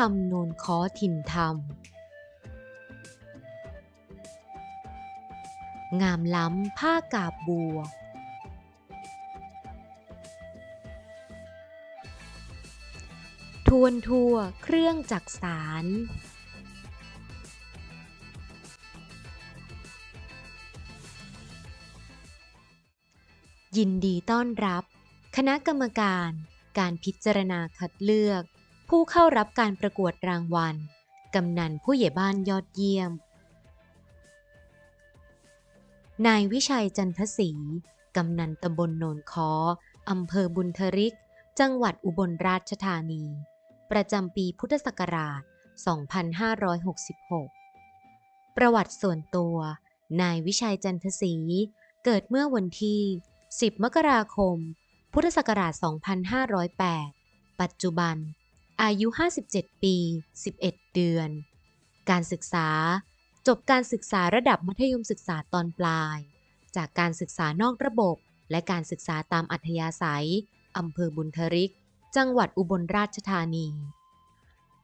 รรมโนนคอถิ่นธรรม งามล้ำผ้ากาบบัว ทวนทั่วเครื่องจักสารยินดีต้อนรับ คณะกรรมการ การพิจารณาคัดเลือก ผู้เข้ารับการประกวดรางวัล กำนันผู้ใหญ่บ้านยอดเยี่ยม นายวิชัยจันทศรีกำนันตำบลโนนคออำเภอบุญทริก จังหวัดอุบลราชธานี ประจำปีพุทธศักราช 2566 ประวัติส่วนตัว นายวิชัยจันทศรีเกิดเมื่อวันที่ 10 มกราคม พุทธศักราช 2508 ปัจจุบัน อายุ 57 ปี 11 เดือน การศึกษา จบการศึกษาระดับมัธยมศึกษาตอนปลาย จากการศึกษานอกระบบ และการศึกษาตามอัธยาศัย อำเภอบุญทริก จังหวัดอุบลราชธานี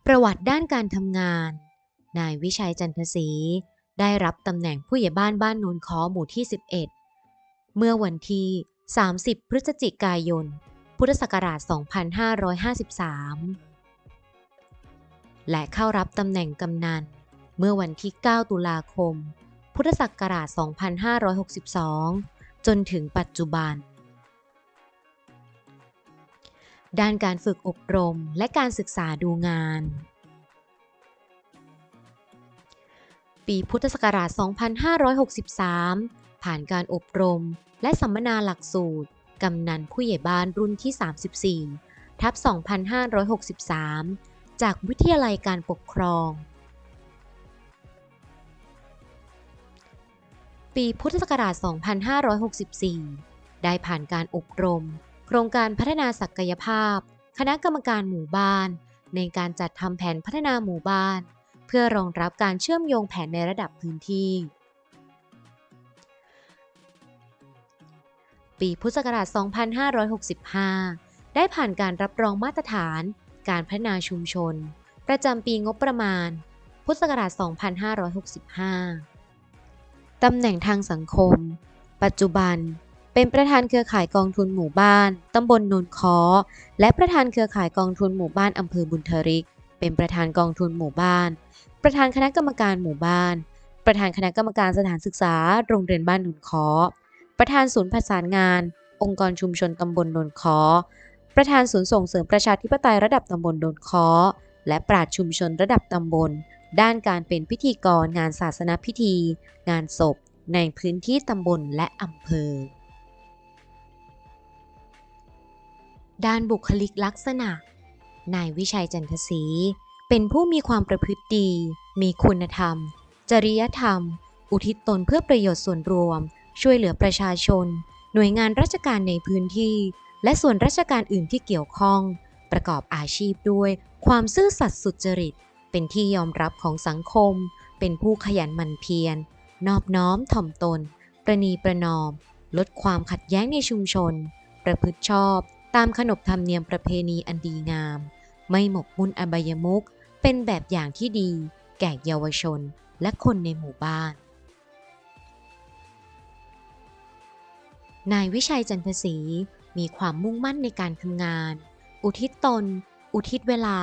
ประวัติด้านการทำงาน นายวิชัยจันทศรีได้รับตำแหน่งผู้ใหญ่บ้านบ้านโนนคอหมู่ที่ 11 เมื่อวันที่ 30 พฤศจิกายน พุทธศักราช 2553 และเข้ารับตำแหน่งกำนันเมื่อวันที่ 9 ตุลาคม พุทธศักราช 2562 จนถึงปัจจุบัน ด้านการฝึกอบรมและการศึกษาดูงาน ปีพุทธศักราช 2563 ผ่านการอบรมและสัมมนาหลักสูตร กำนันผู้ใหญ่บ้านรุ่นที่ 34 ทับ 2563 จากวิทยาลัยการปกครอง ปีพุทธศักราช 2564 ได้ผ่านการอบรม โครงการพัฒนาศักยภาพ คณะกรรมการหมู่บ้าน ในการจัดทำแผนพัฒนาหมู่บ้าน เพื่อรองรับการเชื่อมโยงแผนในระดับพื้นที่ปีพุทธศักราช 2565 ได้ผ่านการรับรองมาตรฐาน การพัฒนาชุมชน ประจำปีงบประมาณ พุทธศักราช 2565 ตำแหน่งทางสังคม ปัจจุบัน เป็นประธานเครือข่ายกองทุนหมู่บ้าน ตำบลนนคอและประธานเครือข่ายกองทุนหมู่บ้านอำเภอบุญทริก เป็นประธานกองทุนหมู่บ้าน ประธานคณะกรรมการหมู่บ้าน ประธานคณะกรรมการสถานศึกษา โรงเรียนบ้านนนคอประธานศูนย์ประสานงาน องค์กรชุมชนตำบลนนคอ ประธานศูนย์ส่งเสริมประชาธิปไตยระดับตำบลโนนคอและปราชชุมชนระดับตำบล ด้านการเป็นพิธีกรงานศาสนาพิธี งานศพ ในพื้นที่ตำบลและอำเภอ ด้านบุคลิกลักษณะ นายวิชัยจันทศรีเป็นผู้มีความประพฤติดี มีคุณธรรม จริยธรรม อุทิศตนเพื่อประโยชน์ส่วนรวม ช่วยเหลือประชาชน หน่วยงานราชการในพื้นที่ และส่วนราชการอื่นที่เกี่ยวข้อง ประกอบอาชีพด้วย ความซื่อสัตย์สุจริต เป็นที่ยอมรับของสังคม เป็นผู้ขยันหมั่นเพียร นอบน้อมถ่อมตน ประนีประนอม ลดความขัดแย้งในชุมชน ประพฤติชอบ ตามขนบธรรมเนียมประเพณีอันดีงาม ไม่หมกมุ่นอบายมุขเป็นแบบอย่างที่ดี แก่เยาวชนและคนในหมู่บ้านนายวิชัยจันทศรี มีความมุ่งมั่นในการทำงาน อุทิศตน อุทิศเวลา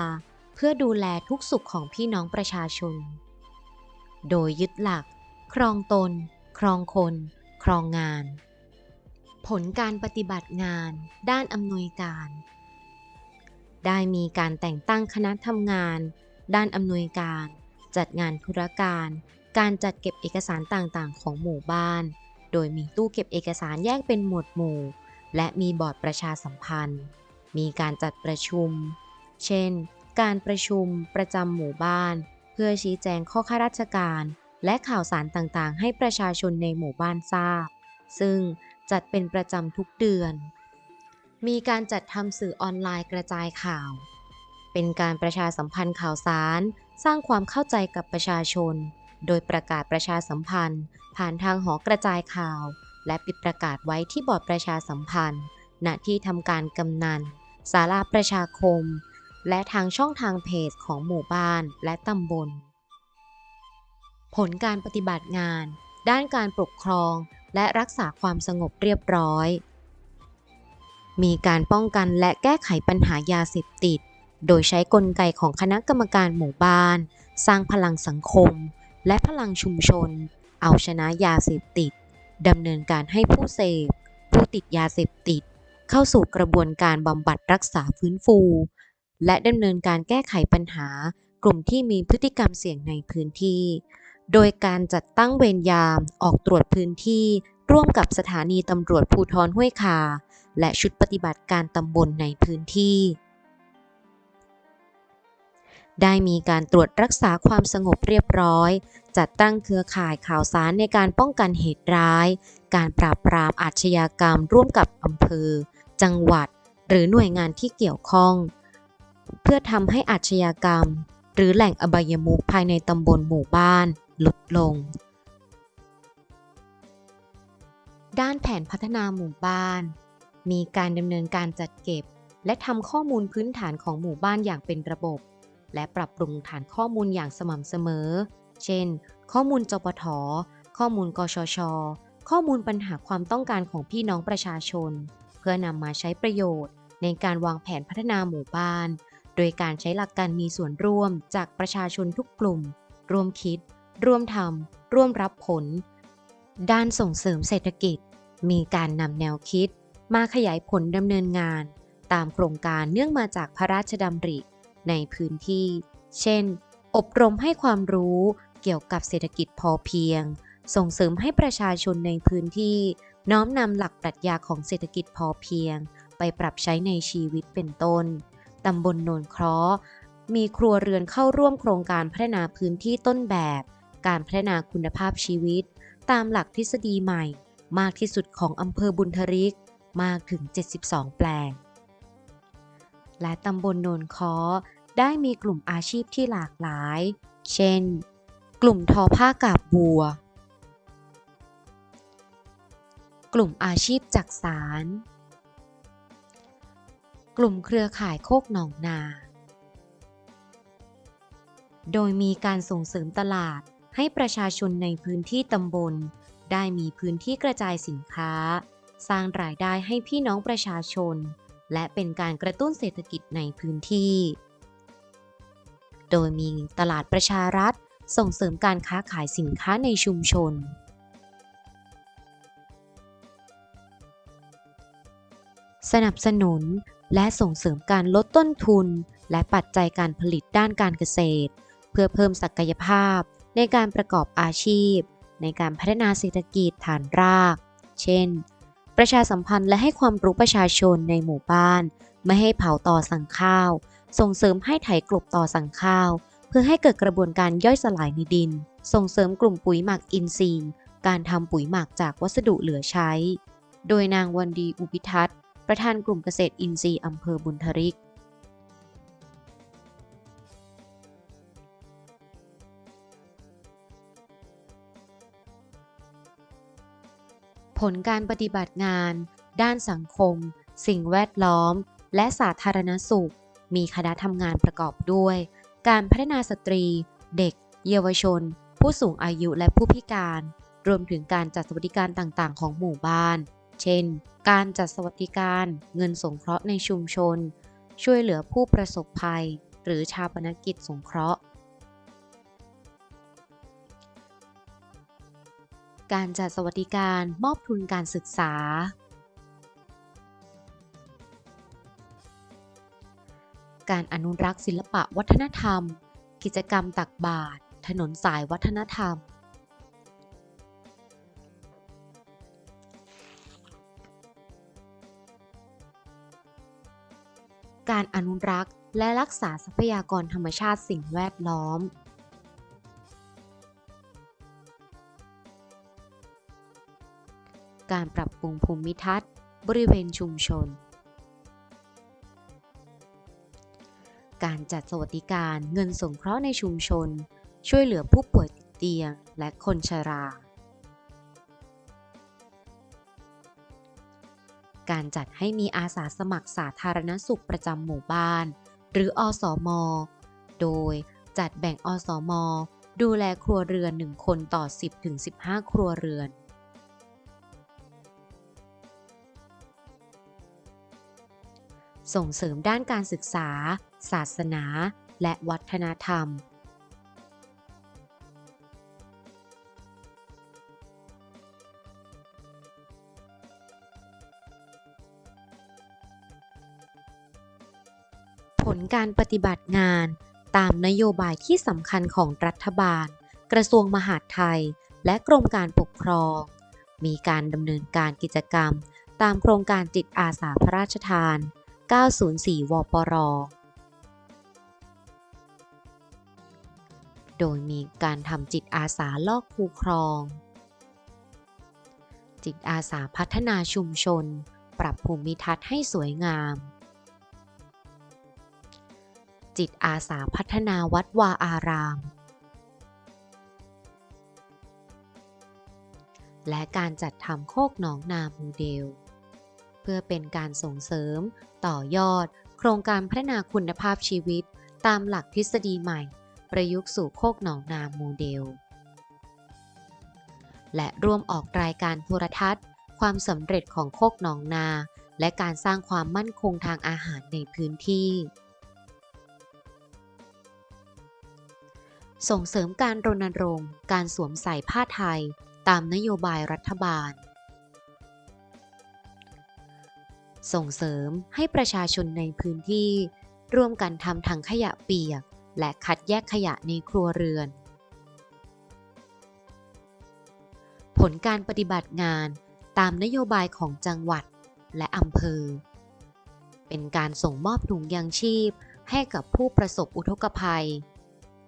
เพื่อดูแลทุกสุขของพี่น้องประชาชน โดยยึดหลัก ครองตน ครองคน ครองงาน ผลการปฏิบัติงาน ด้านอำนวยการ ได้มีการแต่งตั้งคณะทำงาน ด้านอำนวยการ จัดงานธุรการ การจัดเก็บเอกสารต่างๆ ของหมู่บ้าน โดยมีตู้เก็บเอกสารแยกเป็นหมวดหมู่ และมีบอร์ดประชาสัมพันธ์ มีการจัดประชุม เช่น การประชุมประจำหมู่บ้าน เพื่อชี้แจงข้อข้าราชการ และข่าวสารต่างๆ ให้ประชาชนในหมู่บ้านทราบ ซึ่งจัดเป็นประจำทุกเดือน มีการจัดทำสื่อออนไลน์กระจายข่าว เป็นการประชาสัมพันธ์ข่าวสาร สร้างความเข้าใจกับประชาชน โดยประกาศประชาสัมพันธ์ ผ่านทางหอกระจายข่าว และปิดประกาศไว้ที่บอร์ดประชาสัมพันธ์ ณ ที่ทำการกำนัน ศาลาประชาคม และทางช่องทางเพจของหมู่บ้านและตำบล ผลการปฏิบัติงาน ด้านการปกครอง และรักษาความสงบเรียบร้อย มีการป้องกันและแก้ไขปัญหายาเสพติด โดยใช้กลไกของคณะกรรมการหมู่บ้าน สร้างพลังสังคม และพลังชุมชน เอาชนะยาเสพติด ดำเนินการให้ผู้เสพ ผู้ติดยาเสพติด เข้าสู่กระบวนการบำบัดรักษาฟื้นฟู และดำเนินการแก้ไขปัญหากลุ่มที่มีพฤติกรรมเสี่ยงในพื้นที่ โดยการจัดตั้งเวรยามออกตรวจพื้นที่ร่วมกับสถานีตำรวจภูทรห้วยคา และชุดปฏิบัติการตำบลในพื้นที่ ได้มีการตรวจรักษาความสงบเรียบร้อย จัดตั้งเครือข่ายข่าวสารในการป้องกันเหตุร้าย การปราบปรามอาชญากรรมร่วมกับอำเภอ จังหวัด หรือหน่วยงานที่เกี่ยวข้อง เพื่อทำให้อาชญากรรม หรือแหล่งอบายมุขภายในตำบลหมู่บ้าน ลดลง ด้านแผนพัฒนาหมู่บ้าน มีการดำเนินการจัดเก็บ และทำข้อมูลพื้นฐานของหมู่บ้านอย่างเป็นระบบ และปรับปรุงฐานข้อมูลอย่างสม่ำเสมอ เช่น ข้อมูลจปท ข้อมูลกชช ข้อมูลปัญหาความต้องการของพี่น้องประชาชน เพื่อนำมาใช้ประโยชน์ ในการวางแผนพัฒนาหมู่บ้าน โดยการใช้หลักการมีส่วนร่วมจากประชาชนทุกกลุ่ม ร่วมคิด ร่วมทำร่วมรับผล ด้านส่งเสริมเศรษฐกิจ มีการนำแนวคิด มาขยายผลดำเนินงาน ตามโครงการเนื่องมาจากพระราชดำริ ในพื้นที่ เช่น อบรมให้ความรู้เกี่ยวกับเศรษฐกิจพอเพียง ส่งเสริมให้ประชาชนในพื้นที่ น้อมนำหลักปรัชญาของเศรษฐกิจพอเพียง ไปปรับใช้ในชีวิตเป็นต้น ตำบลโนนเคราะห์มีครัวเรือนเข้าร่วมโครงการพัฒนาพื้นที่ต้นแบบ การพัฒนาคุณภาพชีวิต ตามหลักทฤษฎีใหม่ มากที่สุดของอำเภอบุญทริก มากถึง 72 แปลง และตำบลโนนคอได้มีกลุ่มอาชีพที่หลากหลาย เช่น กลุ่มทอผ้ากาบบัว กลุ่มอาชีพจักสาร กลุ่มเครือข่ายโคกหนองนา โดยมีการส่งเสริมตลาดให้ประชาชนในพื้นที่ตำบล ได้มีพื้นที่กระจายสินค้า สร้างรายได้ให้พี่น้องประชาชน และเป็นการกระตุ้นเศรษฐกิจในพื้นที่ โดยมีตลาดประชารัฐ ส่งเสริมการค้าขายสินค้าในชุมชน สนับสนุนและส่งเสริมการลดต้นทุน และปัจจัยการผลิตด้านการเกษตร เพื่อเพิ่มศักยภาพในการประกอบอาชีพ ในการพัฒนาเศรษฐกิจฐานราก เช่น ประชาสัมพันธ์และให้ความรู้ประชาชนในหมู่บ้าน ไม่ให้เผาต่อสั่งข้าว ส่งเสริมให้ไถกลบต่อสั่งข้าว เพื่อให้เกิดกระบวนการย่อยสลายในดิน ส่งเสริมกลุ่มปุ๋ยหมักอินทรีย์ การทำปุ๋ยหมักจากวัสดุเหลือใช้ โดยนางวันดีอุพิทัศน์ ประธานกลุ่มเกษตรอินทรีย์อำเภอบุญทริก ผลการปฏิบัติงาน ด้านสังคม สิ่งแวดล้อม และสาธารณสุข มีคณะทำงานประกอบด้วย การพัฒนาสตรี เด็ก เยาวชน ผู้สูงอายุและผู้พิการ รวมถึงการจัดสวัสดิการต่างๆ ของหมู่บ้าน เช่น การจัดสวัสดิการ เงินสงเคราะห์ในชุมชน ช่วยเหลือผู้ประสบภัย หรือชาปนกิจสงเคราะห์ การจัดสวัสดิการมอบทุนการศึกษา การอนุรักษ์ศิลปะวัฒนธรรม กิจกรรมตักบาตรถนนสายวัฒนธรรม การอนุรักษ์และรักษาทรัพยากรธรรมชาติสิ่งแวดล้อม การปรับปรุงภูมิทัศน์ บริเวณชุมชน การจัดสวัสดิการเงินสงเคราะห์ในชุมชน ช่วยเหลือผู้ป่วยติดเตียงและคนชรา การจัดให้มีอาสาสมัครสาธารณสุขประจำหมู่บ้าน หรืออสม โดยจัดแบ่งอสมดูแลครัวเรือน 1 คนต่อ 10-15 ครัวเรือน ส่งเสริมด้านการศึกษา ศาสนา และวัฒนธรรม ผลการปฏิบัติงานตามนโยบายที่สำคัญของรัฐบาล กระทรวงมหาดไทย และกรมการปกครอง มีการดำเนินการกิจกรรม ตามโครงการจิตอาสาพระราชทาน 904 วปร โดยมีการทำจิตอาสาลอกคูครอง จิตอาสาพัฒนาชุมชน ปรับภูมิทัศน์ให้สวยงาม จิตอาสาพัฒนาวัดวาอาราม และการจัดทำโคกหนองนาโมเดล เพื่อเป็นการส่งเสริม ต่อยอด โครงการพัฒนาคุณภาพชีวิต ตามหลักทฤษฎีใหม่ ประยุกต์สู่โคกหนองนาโมเดล และร่วมออกรายการโทรทัศน์ ความสำเร็จของโคกหนองนา และการสร้างความมั่นคงทางอาหารในพื้นที่ ส่งเสริมการรณรงค์ การสวมใส่ผ้าไทย ตามนโยบายรัฐบาล ส่งเสริมให้ประชาชนในพื้นที่ ร่วมกันทำถังขยะเปียก และคัดแยกขยะในครัวเรือน ผลการปฏิบัติงานตามนโยบายของจังหวัดและอำเภอ เป็นการส่งมอบถุงยางชีพให้กับผู้ประสบอุทกภัย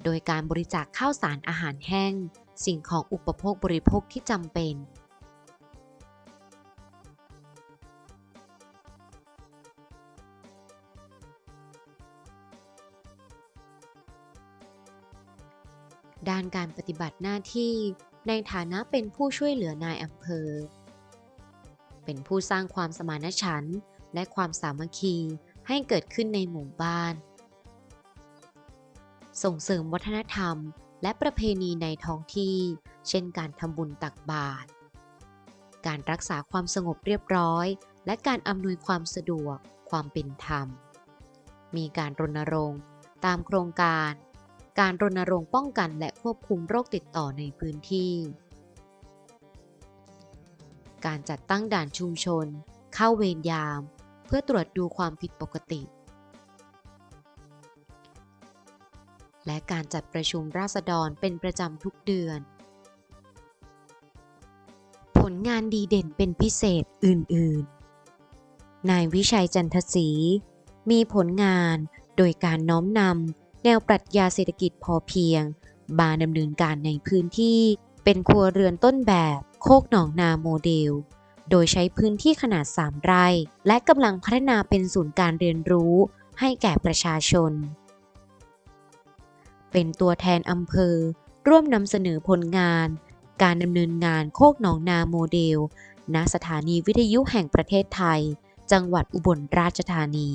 โดยการบริจาคข้าวสารอาหารแห้ง สิ่งของอุปโภคบริโภคที่จำเป็น ด้านการปฏิบัติหน้าที่ในฐานะเป็นผู้ช่วยเหลือนายอำเภอ เป็นผู้สร้างความสมานฉันท์และความสามัคคีให้เกิดขึ้นในหมู่บ้าน ส่งเสริมวัฒนธรรมและประเพณีในท้องที่ เช่นการทำบุญตักบาตร การรักษาความสงบเรียบร้อย และการอำนวยความสะดวกความเป็นธรรม มีการรณรงค์ ตามโครงการ การรณรงค์ป้องกันและควบคุมโรคติดต่อในพื้นที่ การจัดตั้งด่านชุมชน เข้าเวรยาม เพื่อตรวจดูความผิดปกติ และการจัดประชุมราษฎรเป็นประจำทุกเดือน ผลงานดีเด่นเป็นพิเศษอื่น ๆ นายวิชัยจันทศรีมีผลงานโดยการน้อมนำ แนวปรัชญาเศรษฐกิจพอเพียง มาดำเนินการในพื้นที่ เป็นครัวเรือนต้นแบบโคกหนองนาโมเดล โดยใช้พื้นที่ขนาด 3 ไร่ และกำลังพัฒนาเป็นศูนย์การเรียนรู้ให้แก่ประชาชน เป็นตัวแทนอำเภอ ร่วมนำเสนอผลงาน การดำเนินงานโคกหนองนาโมเดล ณ สถานีวิทยุแห่งประเทศไทย จังหวัดอุบลราชธานี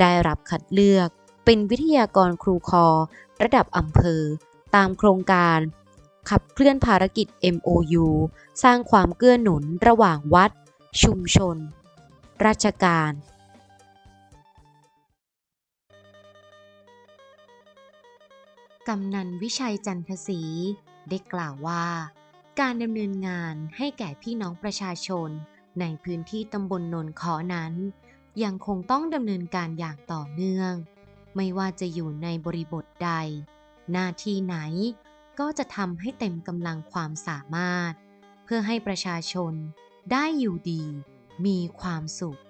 ได้รับคัดเลือก เป็นวิทยากรครูคอ ระดับอำเภอ ตามโครงการ ขับเคลื่อนภารกิจ MOU สร้างความเกื้อหนุนระหว่างวัด ชุมชน ราชการกำนันวิชัยจันทศรีได้กล่าวว่า การดำเนินงานให้แก่พี่น้องประชาชน ในพื้นที่ตำบลนนขอนั้น ยังคงต้องดำเนินการอย่างต่อเนื่อง ไม่ว่าจะอยู่ในบริบทใด หน้าที่ไหน ก็จะทำให้เต็มกำลังความสามารถ เพื่อให้ประชาชนได้อยู่ดี มีความสุข